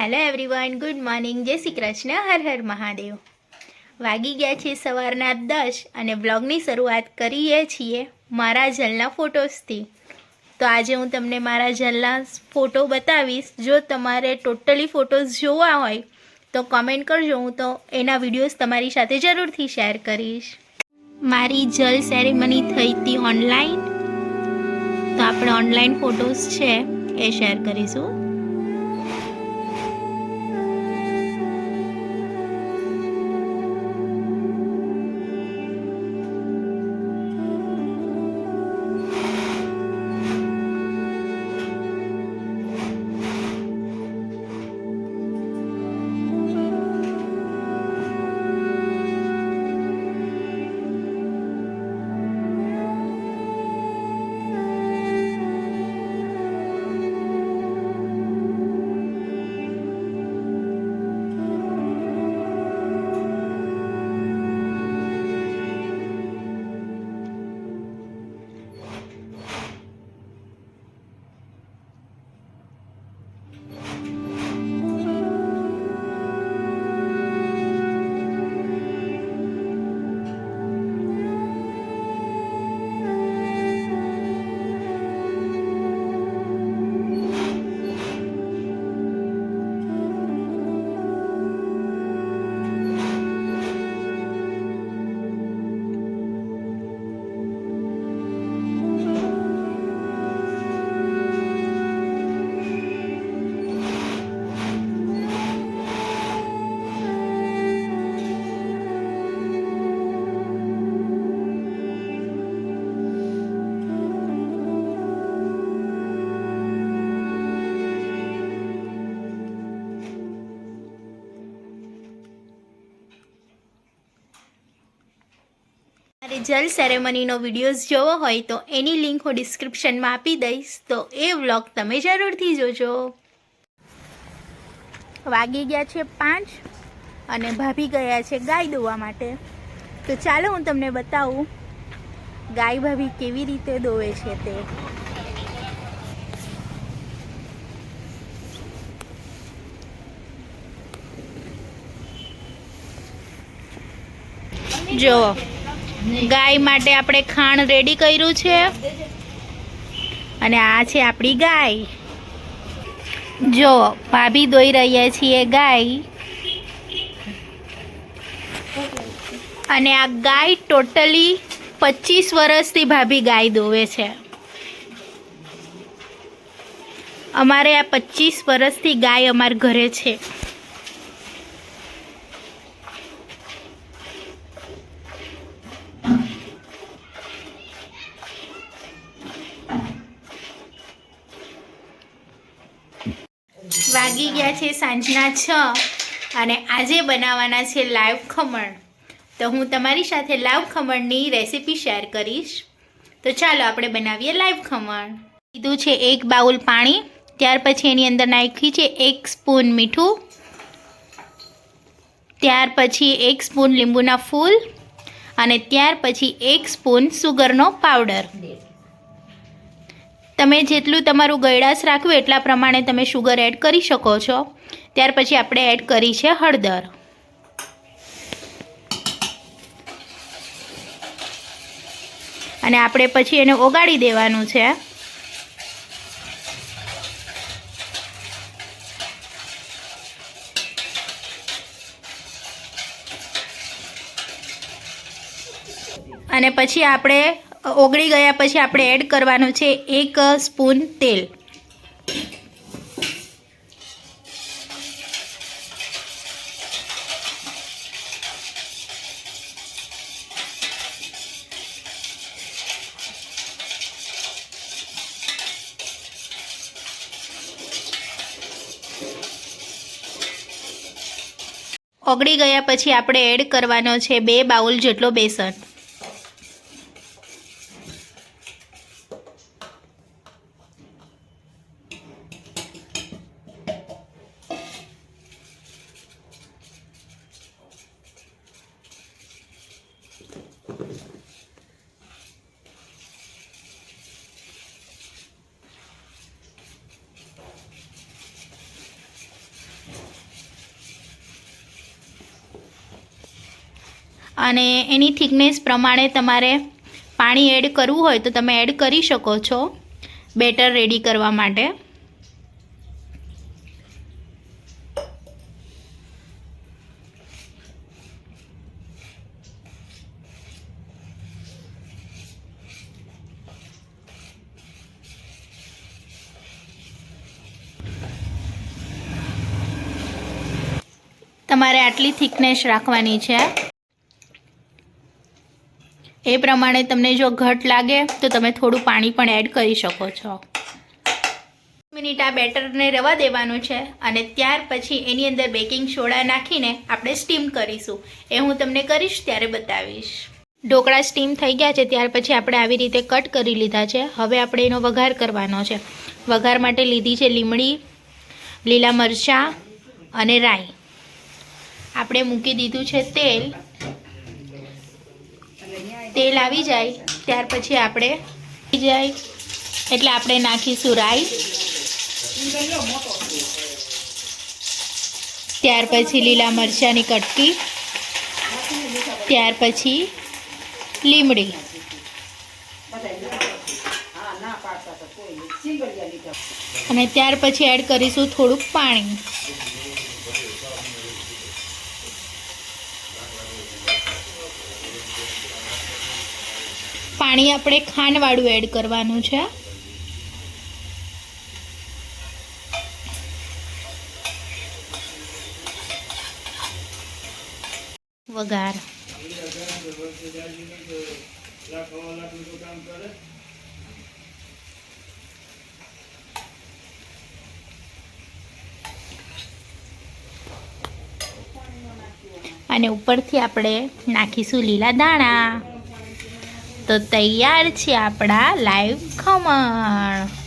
Hello everyone good morning જય શ્રી કૃષ્ણ. હર હર મહાદેવ. વાગી ગયા છે સવારના દસ અને બ્લોગની શરૂઆત કરીએ છીએ મારા જલના ફોટોસથી તો આજે હું તમને મારા જલના ફોટો બતાવીશ. જો તમારે ટોટલી ફોટોસ જોવા હોય, તો કમેન્ટ કરજો. હું તો એના વિડીયોઝ તમારી સાથે જરૂરથી શેર કરીશ. મારી જલ સેરેમની થઈ હતી ઓનલાઈન તો આપણે ઓનલાઈન ફોટોસ છે એ શેર કરીશું. જલ સેરેમનીનો વિડીયોઝ જોવો હોય તો એની લિંક હું ડિસ્ક્રિપ્શનમાં આપી દઈશ. તો એ વ્લોગ તમે જરૂરથી જોજો. વાગી ગયા છે પાંચ અને ભાભી ગયા છે ગાય દોવા માટે. તો ચાલો હું તમને બતાવું ગાય ભાભી કેવી રીતે દોવે છે તે. જો ગાય માટે આપણે ખાણ રેડી કર્યું છે. અને આ છે આપણી ગાય. જો, ભાભી દોઈ રહ્યા છીએ ગાય. અને આ ગાય ટોટલી પચીસ વર્ષથી ભાભી ગાય દોવે છે. અમારે આ પચીસ વર્ષથી ગાય અમારા ઘરે છે. વાગી ગયા છે સાંજના છ અને આજે બનાવવાના છે લાઈવ ખમણ. તો હું તમારી સાથે લાઈવ ખમણની રેસીપી શેર કરીશ. તો ચાલો આપણે બનાવીએ લાઈવ ખમણ. લીધું છે એક બાઉલ પાણી, ત્યાર પછી એની અંદર નાખી છે એક સ્પૂન મીઠું, ત્યાર પછી એક સ્પૂન લીંબુના ફૂલ અને ત્યાર પછી એક સ્પૂન સુગરનો પાવડર. તમે જેટલું તમારું ગળાશ રાખવું એટલા પ્રમાણે તમે શુગર એડ કરી શકો છો. ત્યાર પછી આપણે એડ કરી છે હળદર. અને આપણે પછી એને ઓગાળી દેવાનું છે. અને પછી આપણે ઓગળી ગયા પછી આપણે એડ કરવાનું છે એક સ્પૂન તેલ. ઓગળી ગયા પછી આપણે એડ કરવાનો છે બે બાઉલ જેટલો બેસન. અને એની થિકનેસ પ્રમાણે તમારે પાણી એડ કરવું હોય તો તમે એડ કરી શકો છો બેટર રેડી કરવા માટે. તમારે આટલી થિકનેસ રાખવાની છે. એ પ્રમાણે તમને જો ઘટ લાગે, તો તમે થોડું પાણી પણ એડ કરી શકો છો. મિનિટ આ બેટરને રવા દેવાનું છે અને ત્યાર પછી એની અંદર બેકિંગ સોડા નાખીને આપણે સ્ટીમ કરીશું. એ હું તમને કરીશ, ત્યારે બતાવીશ. ઢોકળા સ્ટીમ થઈ ગયા છે, ત્યાર પછી આપણે આવી રીતે કટ કરી લીધા છે. હવે આપણે એનો વઘાર કરવાનો છે. વઘાર માટે લીધી છે લીમડી, લીલા મરચાં અને રાઈ. આપણે મૂકી દીધું છે તેલ. તેલ આવી જાય, ત્યાર પછી આપણે જાય. એટલે આપણે નાખીશું રાઈ. ત્યાર પછી લીલા મરચાંની કટકી. ત્યાર પછી લીમડી. અને ત્યાર પછી એડ કરીશું થોડુંક પાણી. પાણી આપણે ખાંડવાળું એડ કરવાનું છે. વઘાર. અને ઉપરથી આપણે નાખીશું લીલા દાણા. તો તૈયાર છે આપણા લાઈવ ખમણ.